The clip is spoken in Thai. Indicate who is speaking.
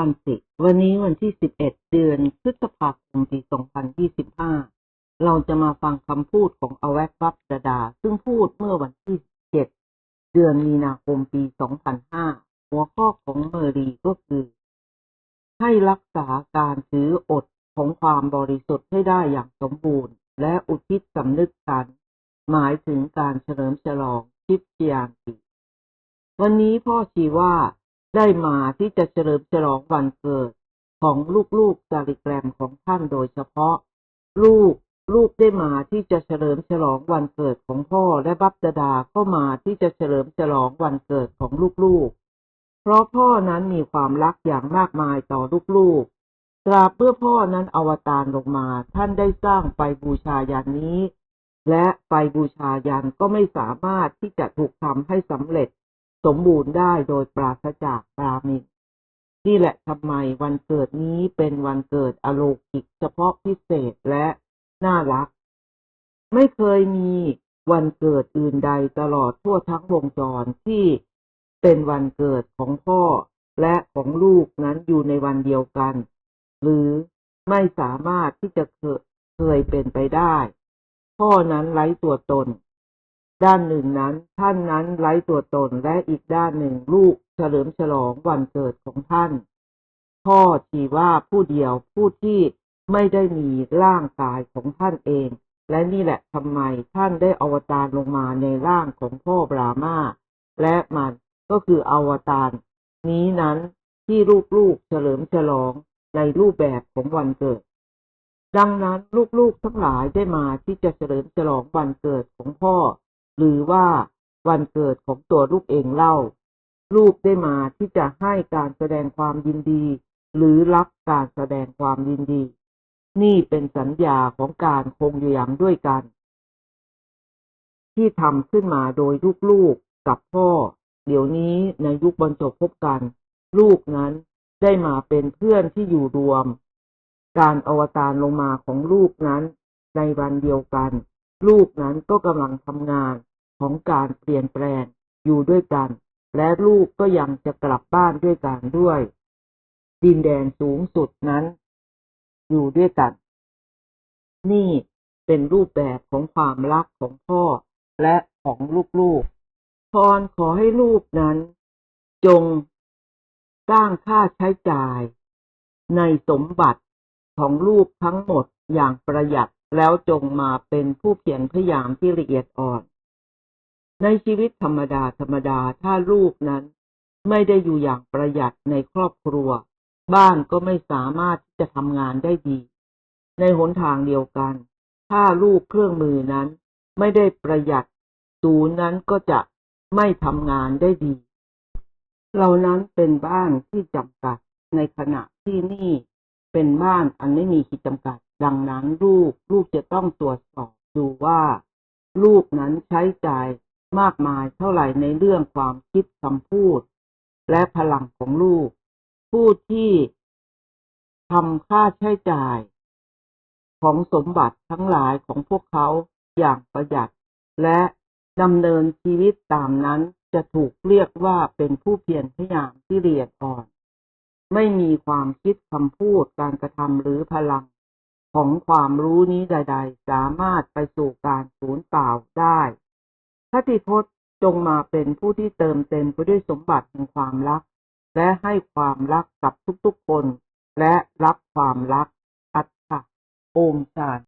Speaker 1: านสิ วันนี้วันที่ 11 เดือนพฤษภาคมปี 2025 เราจะมาฟังคำพูดของอแวกวับดาดา ซึ่งพูดเมื่อวันที่ 7 เดือนมีนาคมปี 2005 หัวข้อของเมอรีก็คือ ให้รักษาการถืออดของความบริสุทธิ์ให้ได้อย่างสมบูรณ์ และอุทิศสำนึกกัน หมายถึงการเฉลิมฉลองคริสเตียนติวันนี้พ่อชีว่า ได้มาที่จะเฉลิมฉลองวันเกิดของลูกๆจาริแกรมของท่านโดยเฉพาะ ลูกลูกได้มาที่จะเฉลิมฉลองวันเกิดของพ่อและบัพดาดาก็มาที่จะเฉลิมฉลองวันเกิดของลูกๆ เพราะพ่อนั้นมีความรักอย่างมากมายต่อลูกๆ ตราบเมื่อพ่อนั้นอวตารลงมาท่านได้สร้างไฟบูชายันนี้ และไฟบูชายันก็ไม่สามารถที่จะถูกทำให้สำเร็จ สมบูรณ์ได้โดยปราศจากปรามินนี่แหละทำไมวันเกิดนี้เป็นวันเกิดอโลกิกเฉพาะพิเศษและน่ารัก ไม่เคยมีวันเกิดอื่นใดตลอดทั่วทั้งวงจรที่เป็นวันเกิดของพ่อและของลูกนั้นอยู่ในวันเดียวกัน หรือไม่สามารถที่จะเคยเป็นไปได้ พ่อนั้นไร้ตัวตน ด้านหนึ่งนั้นท่านนั้นไร้ตัวตนและอีกด้านหนึ่งลูกเฉลิมฉลองวันเกิดของท่าน พ่อทีว่าผู้เดียวผู้ที่ไม่ได้มีร่างกายของท่านเอง และนี่แหละทำไมท่านได้อวตารลงมาในร่างของพ่อบรามาและมันก็คืออวตารนี้นั้นที่ลูกๆเฉลิมฉลองในรูปแบบของวันเกิด ดังนั้นลูกๆทั้งหลายได้มาที่จะเฉลิมฉลองวันเกิดของพ่อ หรือว่าวันเกิดของตัวลูกเองเล่า ลูกได้มาที่จะให้การแสดงความยินดี หรือรับการแสดงความยินดี นี่เป็นสัญญาของการคงอยู่อย่างด้วยกัน ที่ทำขึ้นมาโดยลูกๆกับพ่อ เดี๋ยวนี้ในยุคบรรจบพบกัน ลูกนั้นได้มาเป็นเพื่อนที่อยู่รวม การอวตารลงมาของลูกนั้น ในวันเดียวกัน ลูกนั้นก็กำลังทำงาน ของการเปลี่ยนแปลงอยู่ด้วยกัน และลูกก็ยังจะกลับบ้านด้วยกันด้วย ดินแดนสูงสุดนั้น อยู่ด้วยกัน นี่เป็นรูปแบบของความรักของพ่อและของลูกๆพรขอให้ลูกนั้น จงสร้างค่าใช้จ่าย ในสมบัติของลูกทั้งหมดอย่างประหยัดแล้วจงมาเป็นผู้เพียรพยายามที่ละเอียดอ่อน ในชีวิตธรรมดาธรรมดาถ้าลูกนั้น ไม่ได้อยู่อย่างประหยัดในครอบครัว บ้านก็ไม่สามารถที่จะทำงานได้ดี ในหนทางเดียวกัน ถ้าลูกเครื่องมือนั้น ไม่ได้ประหยัดศูนย์นั้นก็จะไม่ทำงานได้ดี เหล่านั้นเป็นบ้านที่จำกัดในขณะที่นี่เป็นบ้านอันไม่มีขีดจำกัด ดังนั้นลูกลูกจะต้องตรวจสอบดูว่า ลูกนั้นใช้จ่าย มากมายเท่าไหร่ในเรื่องความคิดคำพูด และพลังของลูก ผู้ที่ทำค่าใช้จ่าย ของสมบัติทั้งหลายของพวกเขาอย่างประหยัด และดำเนินชีวิตตามนั้นจะถูกเรียกว่าเป็นผู้เพียรพยายามที่เรียดอ่อน ไม่มีความคิดคำพูดการกระทำหรือพลังของความรู้นี้ใด ๆ สามารถไปสู่การสูญเปล่าได้ พระติพจน์จงมาเป็นผู้ที่เติมเต็มไปด้วยสมบัติแห่งความรัก และให้ความรักกับทุกๆคน และรับความรักอัตตะโอมสาน